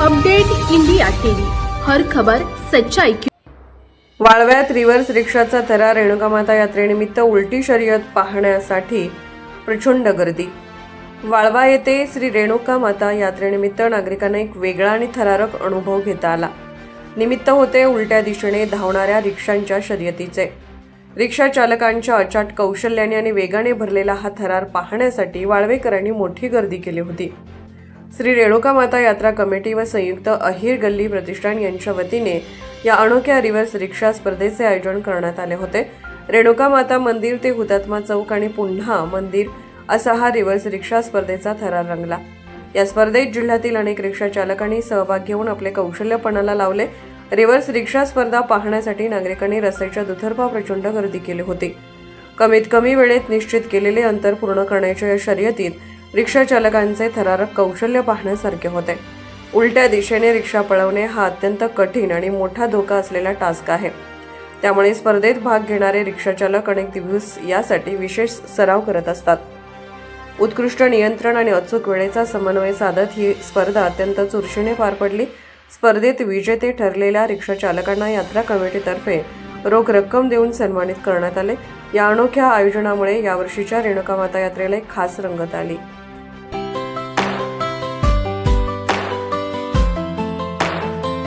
Update India TV. हर खबर सच्चाई की वाळव्यात रिव्हर्स रिक्षाचा थरा रेणुकामाता यात्रेनिमित्त उलटी शर्यत पाहण्यासाठी प्रचंड गर्दी. वाळवा येथे श्री रेणुका माता यात्रेनिमित्त नागरिकांना एक वेगळा आणि थरारक अनुभव घेता आला. निमित्त होते उलट्या दिशेने धावणाऱ्या रिक्षांच्या शर्यतीचे. रिक्षा चालकांच्या अचाट कौशल्याने आणि वेगाने भरलेला हा थरार पाहण्यासाठी वाळवेकरांनी मोठी गर्दी केली होती. श्री रेणुका माता यात्रा कमिटी व संयुक्त अहिर गल्ली प्रतिष्ठान यांच्या वतीने या अनोख्या रिव्हर्स रिक्षा स्पर्धेचे आयोजन करण्यात आले होते. रेणुका माता मंदिर ते हुतात्मा चौक आणि पुन्हा मंदिर असा हा रिव्हर्स रिक्षा स्पर्धेचा थरार रंगला. या स्पर्धेत जिल्ह्यातील अनेक रिक्षा चालकांनी सहभाग घेऊन आपले कौशल्यपणाला लावले. रिव्हर्स रिक्षा स्पर्धा पाहण्यासाठी नागरिकांनी रस्त्याच्या दुतर्फा प्रचंड गर्दी केली होती. कमीत कमी वेळेत निश्चित केलेले अंतर पूर्ण करण्याच्या या शर्यतीत रिक्षा चालकांचे थरारक कौशल्य पाहण्यासारखे होते. उलट्या दिशेने रिक्षा पळवणे हा अत्यंत कठीण आणि मोठा धोका असलेला टास्क आहे. त्यामुळे स्पर्धेत भाग घेणारे रिक्षाचालक अनेक दिवस यासाठी विशेष सराव करत असतात. उत्कृष्ट नियंत्रण आणि अचूक वेळेचा समन्वय साधत ही स्पर्धा अत्यंत चुरशीने पार पडली. स्पर्धेत विजेते ठरलेल्या रिक्षाचालकांना यात्रा कमिटीतर्फे रोख रक्कम देऊन सन्मानित करण्यात आले. या अनोख्या आयोजनामुळे यावर्षीच्या रेणुका माता यात्रेला एक खास रंगत आली.